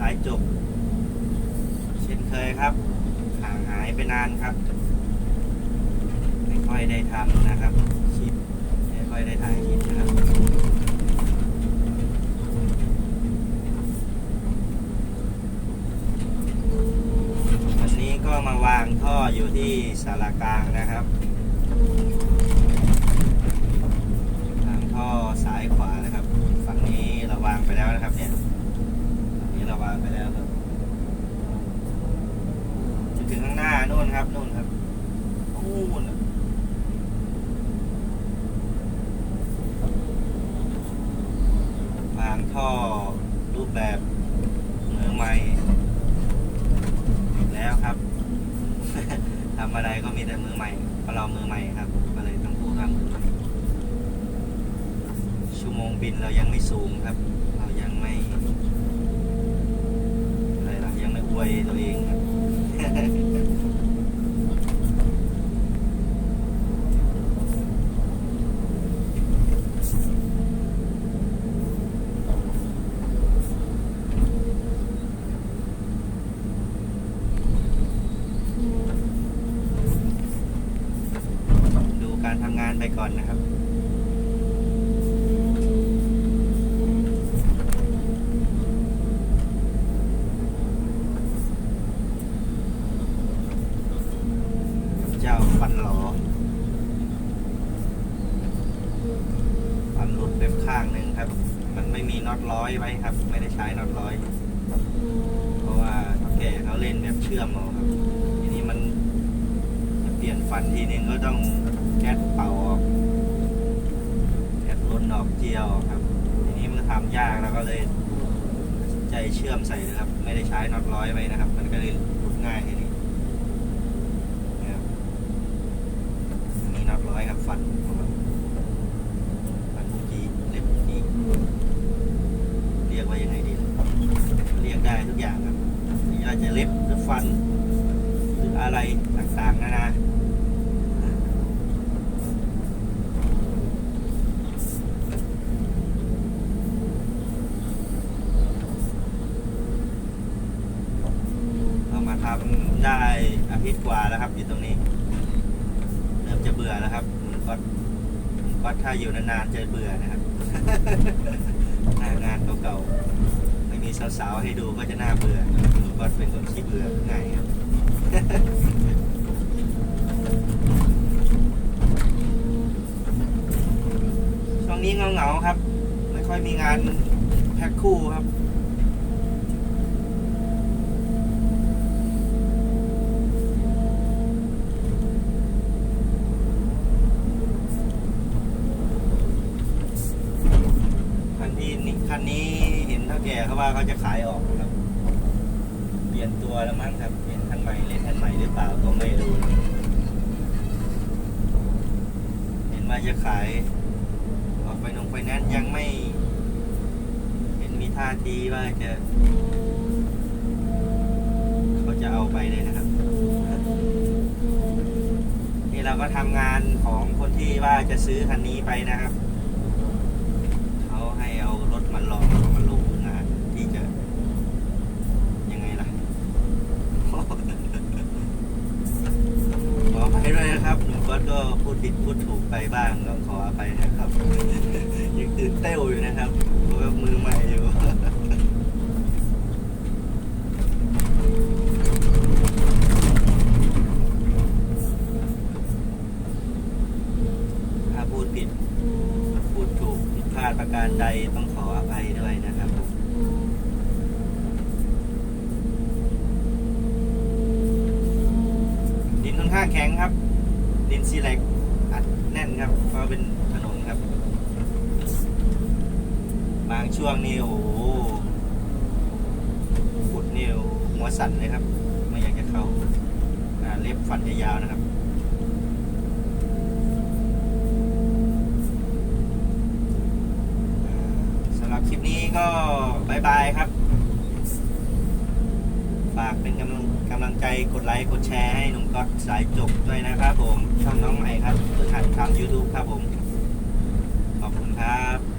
สายจบ เช่นเคยครับห่างหายไปนานครับ ไม่ค่อยได้ทำนะครับคลิปไม่ค่อยได้ถ่ายคลิปนะครับวันนี้ก็มาวางท่ออยู่ที่สารกลางนะครับ ถึงข้างหน้านู่นครับนู่นครับนู่นะวางท่อรูปแบบมือใหม่แล้วครับทำอะไรก็มีแต่มือใหม่เพราะเรามือใหม่ครับ ก็เลยต้องพูดว่ามือใหม่ชั่วโมงบินเรายังไม่สูงครับ เรายังไม่อะไรล่ะยังไม่อวยตัวเองครับ ดูการทำงานไป ก่อนนะครับ เจ้าฟันหลอฟันหลุดไปข้างหนึ่งครับ มันไม่มีน็อตร้อยไว้ครับ ไม่ได้ใช้น็อตร้อย เพราะว่าท่าแก่เขาเล่นแบบเชื่อมเอาครับ ทีนี้มันจะเปลี่ยนฟันทีนึงก็ต้อง แก๊สเป่าออกแก๊สล้นออกเจียวออกครับ ทีนี้มันทำยากแล้วก็เลยตัดใจเชื่อมใส่เลยครับ ไม่ได้ใช้น็อตร้อยไว้นะครับ มันก็เลยหลุดง่ายทีนี้นะครับมีน็อตร้อยครับฟันฟันเมื่อกี้เล็บเมื่อกี้เรียกว่ายังไงดี เรียกได้ทุกอย่างครับนี่เราจะเล็บหรือฟันหรืออะไรต่างๆนานาเรามาทำได้อาทิตย์ กว่าแล้วครับอยู่ตรงนี้ เริ่มจะเบื่อแล้วครับหมุนก๊อตหมุนก๊อตถ้าอยู่นานๆจะเบื่อนะครับหน้างานเก่าๆไม่มีสาวๆให้ดูก็จะน่าเบื่อหมุนก๊อตเป็นคนขี้เบื่อง่ายครับช่วงนี้เงาๆครับ ไม่ค่อยมีงานแพ็คคู่ครับ คันที่นี่คันนี้เห็นเท่าแก่เขาว่าเขาจะขายออกครับ เปลี่ยนตัวแล้วมั้งครับเปลี่ยนคันใหม่เล่นคันใหม่หรือเปล่าก็ไม่รู้ เห็นว่าจะขายออกไปนงไฟแนนซ์ยังไม่ เห็นมีท่าทีว่าจะเขาจะเอาไปเลยนะครับ นี่เราก็ทำงานของคนที่ว่าจะซื้อคันนี้ไปนะครับ เขาให้เอารถมาลองมาลงงานที่จะ ยังไงล่ะ ขออภัยด้วยนะครับหนุ่มก๊อตก็พูด ผิดพูดถูกไปบ้างต้องขออภัยนะครับ ยังตื่นเต้วอยู่นะครับเพราะว่ามือใหม่อยู่ถ้าพูดผิดพูดถูกผิดพลาดประการใดต้องขออภัยด้วยนะครับดินค่อนข้างแข็งครับดินซีเล็ก แน่นครับเพราะเป็นถนนครับ บางช่วงนี่โอ้โหขุดนี่หัวสั่นเลยครับ ไม่อยากจะเข้าเล็บฟันยาวนะครับสำหรับคลิปนี้ก็บายบายครับ ฝากเป็นกำลังำลังใจกดไลค์กดแชร์ให้หนุ่มก๊อตสายจบด้วยนะครับผมช่องน้องใหม่ครับฝึกหัดทำ YouTube ครับผม ขอบคุณครับ